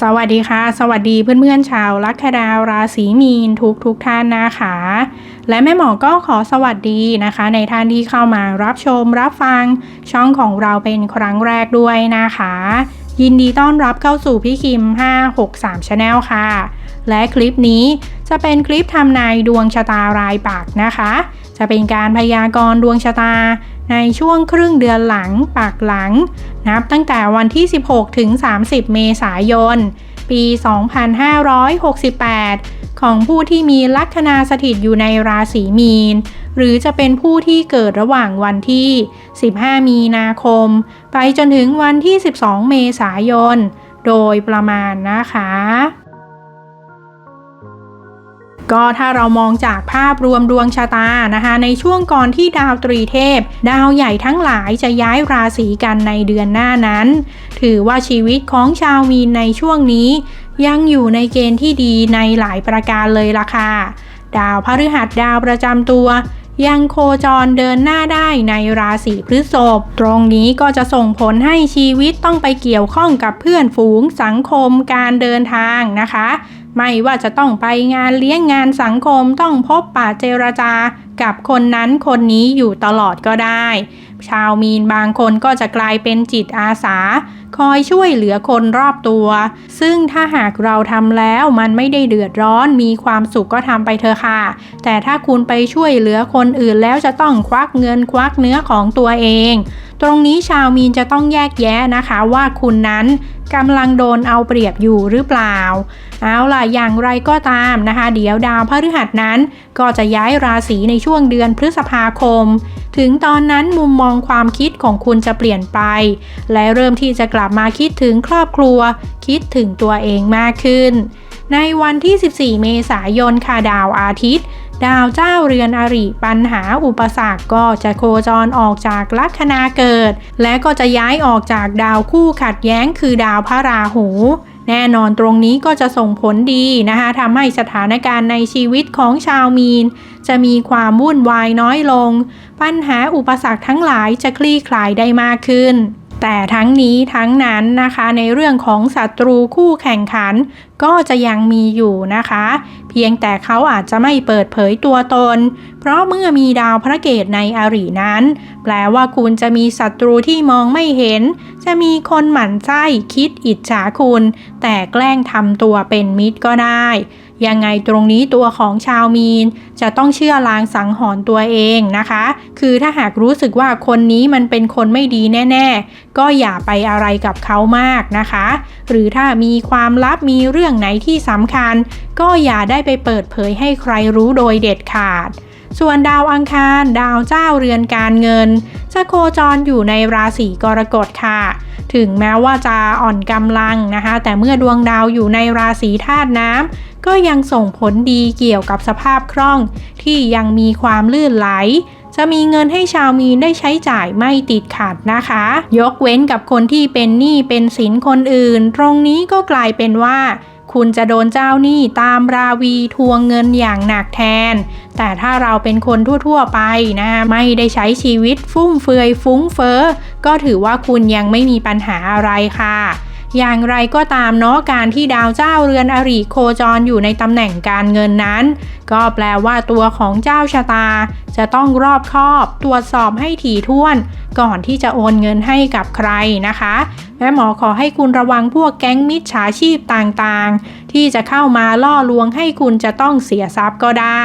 สวัสดีค่ะ สวัสดีเพื่อนๆชาวลัคดาวราศีมีนทุกทุกท่านนะคะ และแม่หมอก็ขอสวัสดีนะคะ ในท่านที่เข้ามารับชมรับฟังช่องของเราเป็นครั้งแรกด้วยนะคะ ยินดีต้อนรับเข้าสู่พี่คิม 563 Channel ค่ะ และคลิปนี้จะเป็นคลิปทำนายดวงชะตารายปักนะคะ จะเป็นการพยากรณ์ดวงชะตาในช่วงครึ่งเดือนหลังปักหลัง นับตั้งแต่วันที่ 16 ถึง 30 เมษายน ปี 2568 ของผู้ที่มีลัคนาสถิตอยู่ในราศีมีน หรือจะเป็นผู้ที่เกิดระหว่างวันที่ 15 มีนาคม ไปจนถึงวันที่ 12 เมษายน โดยประมาณนะคะ ก็ถ้าเรามองจากภาพรวมดวงชะตานะคะ ในช่วงก่อนที่ดาวตรีเทพ ดาวใหญ่ทั้งหลายจะย้ายราศีกันในเดือนหน้านั้น ถือว่าชีวิตของชาวมีนในช่วงนี้ ยังอยู่ในเกณฑ์ที่ดีในหลายประการเลยล่ะค่ะ ดาวพฤหัสดาวประจำตัวยังโคจรเดินหน้าได้ในราศีพฤษภ ตรงนี้ก็จะส่งผลให้ชีวิตต้องไปเกี่ยวข้องกับเพื่อนฝูงสังคมการเดินทางนะคะ ไม่ว่าจะต้องไปงานเลี้ยงงานสังคมต้องพบปะเจรจากับคนนั้นคนนี้อยู่ตลอดก็ได้ ชาวมีนบางคนก็จะกลายเป็นจิตอาสา คอยช่วยเหลือคนรอบตัว ซึ่งถ้าหากเราทำแล้วมันไม่ได้เดือดร้อนมีความสุขก็ทำไปเถอะค่ะ แต่ถ้าคุณไปช่วยเหลือคนอื่นแล้วจะต้องควักเงินควักเนื้อของตัวเอง ตรงนี้ชาวมีนจะต้องแยกแยะนะคะว่าคุณนั้นกำลังโดนเอาเปรียบอยู่หรือเปล่า เอาล่ะอย่างไรก็ตามนะคะ เดี๋ยวดาวพฤหัสนั้น ก็จะย้ายราศีในช่วงเดือนพฤษภาคม ถึงตอนนั้นมุมมองความคิดของคุณจะเปลี่ยนไป และเริ่มที่จะกลับมาคิดถึงครอบครัว คิดถึงตัวเองมากขึ้น ในวันที่ 14 เมษายนค่ะดาวอาทิตย์ ดาวเจ้าเรือนอริปัญหาอุปสรรคก็จะโคจรออกจากลัคนาเกิด และก็จะย้ายออกจากดาวคู่ขัดแย้งคือดาวพระราหูแน่นอนตรงนี้ก็จะส่งผลดีนะคะทำให้สถานการณ์ในชีวิตของชาวมีน จะมีความวุ่นวายน้อยลง ปัญหาอุปสรรคทั้งหลายจะคลี่คลายได้มากขึ้น แต่ทั้งนี้ทั้งนั้นนะคะในเรื่องของศัตรูคู่แข่งขัน ก็จะยังมีอยู่นะคะ เพียงแต่เขาอาจจะไม่เปิดเผยตัวตน เพราะเมื่อมีดาวพระเกตในอรินั้น แปลว่าคุณจะมีศัตรูที่มองไม่เห็น จะมีคนหมั่นไส้คิดอิจฉาคุณ แต่แกล้งทำตัวเป็นมิตรก็ได้ ยังไงตรงนี้ตัวของชาวมีน จะต้องเชื่อลางสังหรณ์ตัวเองนะคะ คือถ้าหากรู้สึกว่าคนนี้มันเป็นคนไม่ดีแน่ ๆ ก็อย่าไปอะไรกับเขามากนะคะ หรือถ้ามีความลับมีเรื่องไหนที่สำคัญ ก็อย่าได้ไปเปิดเผยให้ใครรู้โดยเด็ดขาด ส่วนดาวอังคารดาวเจ้าเรือนการเงิน จะโคจรอยู่ในราศีกรกฎค่ะ ถึงแม้ว่าจะอ่อนกำลังนะคะ แต่เมื่อดวงดาวอยู่ในราศีธาตุน้ำก็ยังส่งผลดีเกี่ยวกับสภาพคล่อง ที่ยังมีความลื่นไหลจะมีเงินให้ชาวมีนได้ใช้จ่ายไม่ติดขัดนะคะ ยกเว้นกับคนที่เป็นหนี้เป็นสินคนอื่น ตรงนี้ก็กลายเป็นว่า คุณจะโดนเจ้าหนี้ตามราวีทวงเงินอย่างหนักแทน แต่ถ้าเราเป็นคนทั่วๆไปนะไม่ได้ใช้ชีวิตฟุ่มเฟือยฟุ้งเฟ้อก็ถือว่าคุณยังไม่มีปัญหาอะไรค่ะ อย่างไรก็ตามเนาะการที่ดาวเจ้าเรือนอริโคจรอยู่ในตำแหน่งการเงินนั้น ก็แปลว่าตัวของเจ้าชะตา จะต้องรอบคอบตรวจสอบให้ถี่ถ้วน ก่อนที่จะโอนเงินให้กับใครนะคะแม่หมอขอให้คุณระวังพวกแก๊งมิจฉาชีพต่างๆ ที่จะเข้ามาล่อลวงให้คุณจะต้องเสียทรัพย์ก็ได้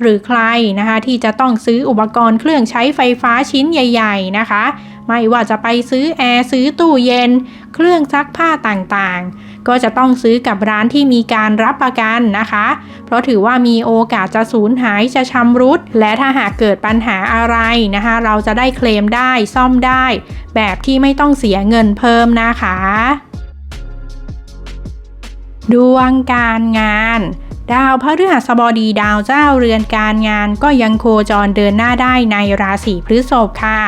หรือใครนะคะที่จะต้องซื้ออุปกรณ์เครื่องใช้ไฟฟ้าชิ้นใหญ่ ๆนะคะ ไม่ว่าจะไปซื้อแอร์ซื้อตู้เย็น เครื่องซักผ้าต่างๆ ก็จะต้องซื้อกับร้านที่มีการรับประกันนะคะ เพราะถือว่ามีโอกาสจะสูญหายจะชำรุด และถ้าหากเกิดปัญหาอะไรนะคะ เราจะได้เคลมได้ซ่อมได้ แบบที่ไม่ต้องเสียเงินเพิ่มนะคะ ดวงการงานดาวพฤหัสบดีดาวเจ้าเรือนการงานก็ยังโคจรเดินหน้าได้ในราศีพฤษภค่ะ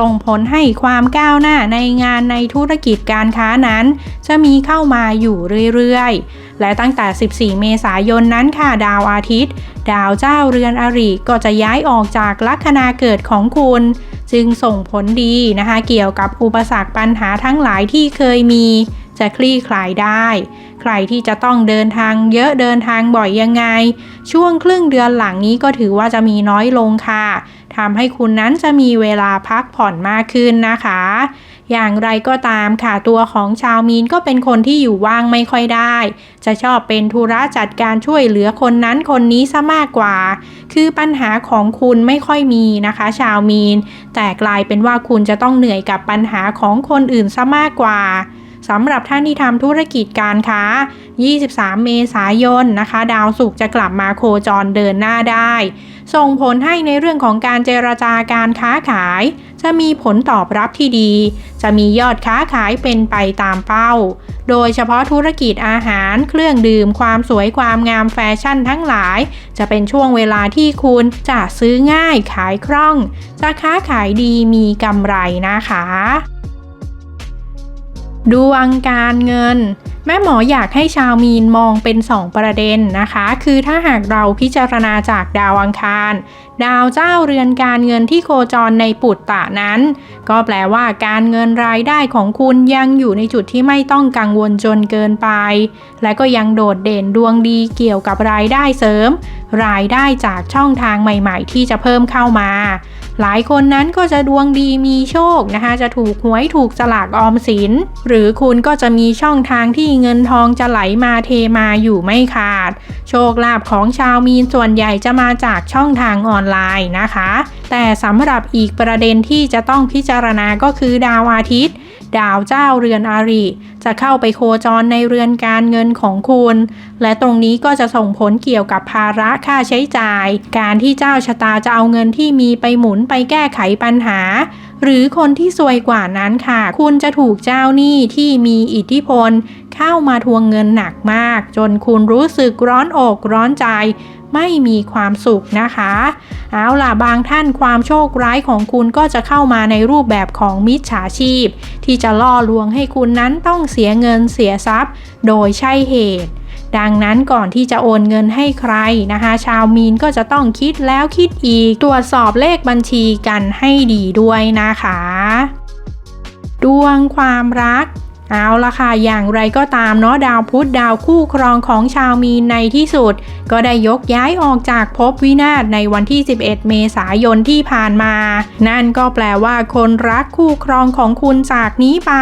ส่งผลให้ความก้าวหน้าในงานในธุรกิจการค้านั้น จะมีเข้ามาอยู่เรื่อยๆ และตั้งแต่ 14 เมษายนนั้นค่ะดาวอาทิตย์ ดาวเจ้าเรือนอริก็จะย้ายออกจากลัคนาเกิดของคุณ จึงส่งผลดีนะคะ เกี่ยวกับอุปสรรคปัญหาทั้งหลายที่เคยมีจะคลี่คลายได้ ใครที่จะต้องเดินทางเยอะเดินทางบ่อยยังไง ช่วงครึ่งเดือนหลังนี้ก็ถือว่าจะมีน้อยลงค่ะ ทำให้คุณนั้นจะมีเวลาพักผ่อนมากขึ้นนะคะ อย่างไรก็ตามค่ะตัวของชาวมีนก็เป็นคนที่อยู่ว่างไม่ค่อยได้ จะชอบเป็นธุระจัดการช่วยเหลือคนนั้นคนนี้ซะมากกว่า คือปัญหาของคุณไม่ค่อยมีนะคะ ชาวมีน แต่กลายเป็นว่าคุณจะต้องเหนื่อยกับปัญหาของคนอื่นซะมากกว่า สำหรับท่านที่ทำธุรกิจการค้า 23 เมษายนนะคะ ดาวศุกร์จะกลับมาโคจรเดินหน้าได้ ส่งผลให้ในเรื่องของการเจรจาการค้าขาย จะมีผลตอบรับที่ดี จะมียอดค้าขายเป็นไปตามเป้า โดยเฉพาะธุรกิจอาหาร เครื่องดื่ม ความสวยความงามแฟชั่นทั้งหลาย จะเป็นช่วงเวลาที่คุณจะซื้อง่ายขายคล่อง จะค้าขายดีมีกำไรนะคะ ดวงการเงิน แม่หมออยากให้ชาวมีนมองเป็น 2 ประเด็นนะคะ คือถ้าหากเราพิจารณาจากดาวอังคาร ดาวเจ้าเรือนการเงินที่โคจรในปุตตะนั้น ก็แปลว่าการเงินรายได้ของคุณยังอยู่ในจุดที่ไม่ต้องกังวลจนเกินไป และก็ยังโดดเด่นดวงดีเกี่ยวกับรายได้เสริม รายได้จากช่องทางใหม่ ๆ ที่จะเพิ่มเข้ามา หลายคนนั้นก็จะดวงดีมีโชคนะคะจะถูกหวยถูกสลากออมสิน หรือคุณก็จะมีช่องทางที่เงินทองจะไหลมาเทมาอยู่ไม่ขาด โชคลาภของชาวมีนส่วนใหญ่จะมาจากช่องทางออนไลน์นะคะ แต่สำหรับอีกประเด็นที่จะต้องพิจารณาก็คือดาวอาทิตย์ ดาวเจ้าเรือนอาริจะเข้าไปโคจรในเรือนการเงินของคุณ และตรงนี้ก็จะส่งผลเกี่ยวกับภาระค่าใช้จ่าย การที่เจ้าชะตาจะเอาเงินที่มีไปหมุนไปแก้ไขปัญหา หรือคนที่ซวยกว่านั้นค่ะ คุณจะถูกเจ้าหนี้ที่มีอิทธิพล เข้ามาทวงเงินหนักมาก จนคุณรู้สึกร้อนอกร้อนใจ ไม่มีความสุขนะคะ เอาล่ะบางท่านความโชคร้ายของคุณก็จะเข้ามาในรูปแบบของมิจฉาชีพ ที่จะล่อลวงให้คุณนั้นต้องเสียเงินเสียทรัพย์ โดยใช่เหตุ ดังนั้นก่อนที่จะโอนเงินให้ใครนะคะ ชาวมีนก็จะต้องคิดแล้วคิดอีก ตรวจสอบเลขบัญชีกันให้ดีด้วยนะคะ ดวงความรัก เอาละค่ะ อย่างไรก็ตามเนาะดาวพุธดาวคู่ครองของชาวมีนในที่สุด ก็ได้ยกย้ายออกจากภพวินาศในวันที่ 11 เมษายนที่ผ่านมา นั่นก็แปลว่าคนรักคู่ครองของคุณจากนี้ไป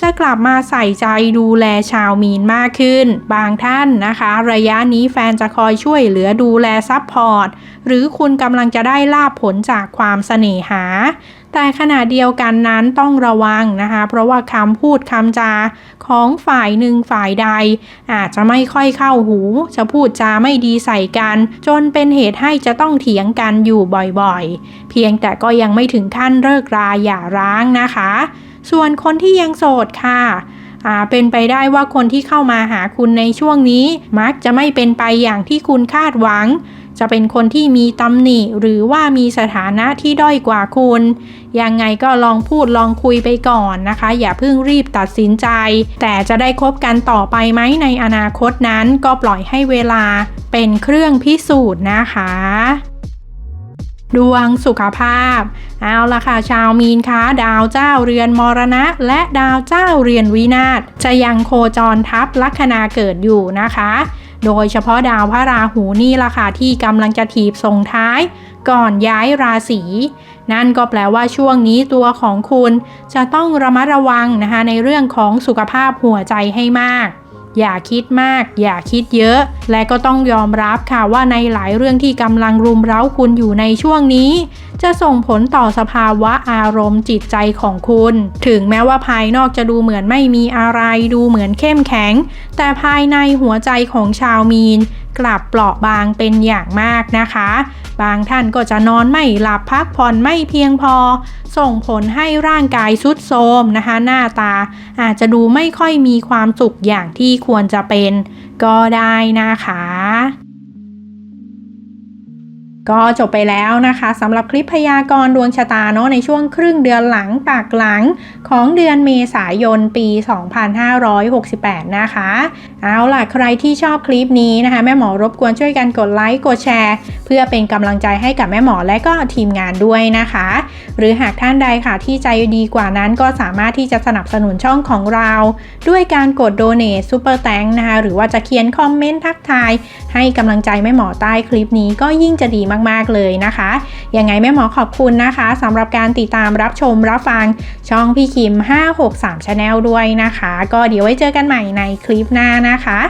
จะกลับมาใส่ใจดูแลชาวมีนมากขึ้น บางท่านนะคะ ระยะนี้แฟนจะคอยช่วยเหลือดูแลซัพพอร์ต หรือคุณกำลังจะได้ลาบผลจากความเสน่หา แต่ขณะเดียวกันนั้นต้องระวังนะคะ เพราะว่าคำพูดคำจาของฝ่ายหนึ่งฝ่ายใด อาจจะไม่ค่อยเข้าหู จะพูดจาไม่ดีใส่กัน จนเป็นเหตุให้จะต้องเถียงกันอยู่บ่อยๆ เพียงแต่ก็ยังไม่ถึงขั้นเลิกราอย่าร้างนะคะ ส่วนคนที่ยังโสดค่ะ เป็นไปได้ว่าคนที่เข้ามาหาคุณในช่วงนี้ มักจะไม่เป็นไปอย่างที่คุณคาดหวัง จะเป็นคนที่มีตำหนิ หรือว่ามีสถานะที่ด้อยกว่าคุณ ยังไงก็ลองพูดลองคุยไปก่อนนะคะ อย่าเพิ่งรีบตัดสินใจ แต่จะได้คบกันต่อไปไหมในอนาคตนั้นก็ปล่อยให้เวลาเป็นเครื่องพิสูจน์นะคะ ดวงสุขภาพ เอาละค่ะชาวมีนคะดาวเจ้าเรือนมรณะ และดาวเจ้าเรือนวินาศจะยังโคจรทับลัคนาเกิดอยู่นะคะ โดยเฉพาะดาวพระราหูนี่ล่ะค่ะที่กำลังจะถีบส่งท้าย ก่อนย้ายราศีนั่นก็แปลว่าช่วงนี้ตัวของคุณ จะต้องระมัดระวังนะคะในเรื่องของสุขภาพหัวใจให้มาก อย่าคิดมาก อย่าคิดเยอะ และก็ต้องยอมรับค่ะว่าในหลายเรื่องที่กำลังรุมเร้าคุณอยู่ในช่วงนี้ จะส่งผลต่อสภาวะอารมณ์จิตใจของคุณ ถึงแม้ว่าภายนอกจะดูเหมือนไม่มีอะไรดูเหมือนเข้มแข็ง แต่ภายในหัวใจของชาวมีน กลับเปราะบางเป็นอย่างมากนะคะ บางท่านก็จะนอนไม่หลับพักผ่อนไม่เพียงพอ ส่งผลให้ร่างกายสุดโทมนะคะ หน้าตาอาจจะดูไม่ค่อยมีความสุขอย่างที่ควรจะเป็น ก็ได้นะคะ ก็จบไปแล้วนะคะสำหรับคลิปพยากรณ์ดวงชะตาเนาะในช่วงครึ่งเดือนหลังปากหลังของเดือนเมษายนปี 2568 นะคะ เอาล่ะใครที่ชอบคลิปนี้นะคะ แม่หมอรบกวนช่วยกันกดไลค์กดแชร์ เพื่อเป็นกำลังใจให้กับแม่หมอและก็ทีมงานด้วยนะคะ หรือหากท่านใดค่ะที่ใจดีกว่านั้นก็สามารถที่จะสนับสนุนช่องของเรา ด้วยการกดโดเน t ซูเปอร์แตงนะคะหรือว่าจะเขียนคอมเมนต์ทักทายให้กำลังใจแม่หมอใต้คลิปนี้ก็ยิ่งจะดีมากมาก ๆ เลยนะคะ ยังไงแม่หมอขอบคุณนะคะสำหรับการติดตามรับชมรับฟังช่องพี่คิม 563 Channel ด้วยนะคะ ก็เดี๋ยวไว้เจอกันใหม่ในคลิปหน้านะคะ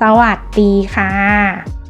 สวัสดีค่ะ